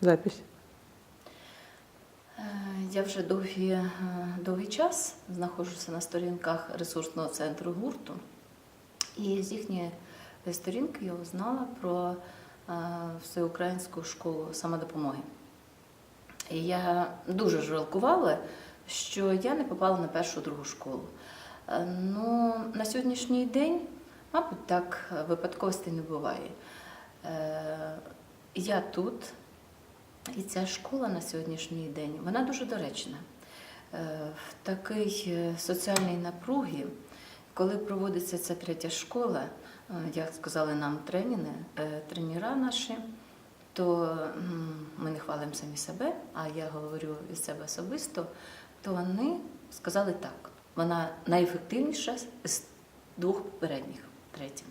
запись? Е, Я вже довгі, е, довгий час знаходжуся на сторінках ресурсного центру гурту, і з їхньої сторінки я узнала про е, всеукраїнську школу самодопомоги. І я дуже жалкувала, що я не попала на першу другу школу. Ну, на сьогоднішній день, мабуть, так випадковостей не буває. Я тут, і ця школа на сьогоднішній день вона дуже доречна. Е, В такий е, соціальній напругі, коли проводиться ця третя школа, е, як сказали нам тренери, е, тренера наші, то ми не хвалимо самі себе, а я говорю від себе особисто, то вони сказали так. Вона найефективніша з двох попередніх, третя.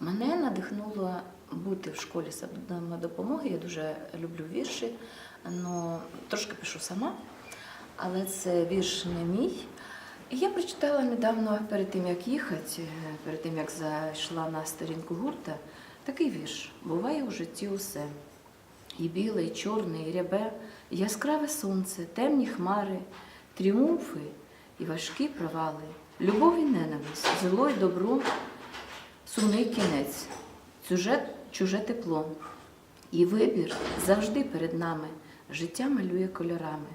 Мене надихнуло бути в школі самодопомоги. Я дуже люблю вірші, ну, трошки пишу сама, але це вірш не мій. І я прочитала недавно перед тим, як їхати, перед тим, як зайшла на сторінку гурта, такий вірш. Буває у житті усе. І біле, і чорне, і рябе, і яскраве сонце, темні хмари, тріумфи і важкі провали, любов і ненависть, зло і добро, сумний кінець, чуже, чуже тепло. І вибір завжди перед нами, життя малює кольорами.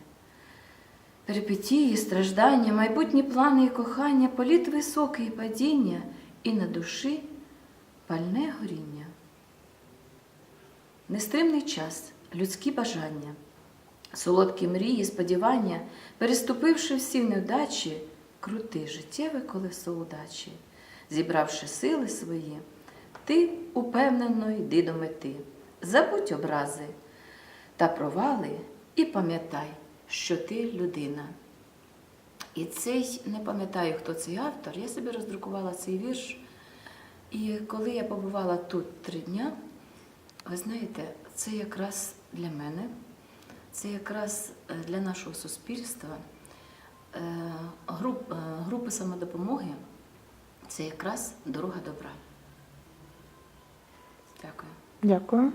Перипетії, страждання, майбутні плани і кохання, політ високий і падіння, і на душі пальне горіння. Нестримний час, людські бажання, солодкі мрії, сподівання, переступивши всі невдачі, крути життєве колесо удачі, зібравши сили свої, ти упевнено йди до мети, забудь образи та провали, і пам'ятай, що ти людина. І цей, не пам'ятаю, хто цей автор, я собі роздрукувала цей вірш. І коли я побувала тут три дня, ви знаєте, це якраз для мене, це якраз е, для нашого суспільства, е, е, групи самодопомоги, це якраз дорога добра. Дякую. Дякую.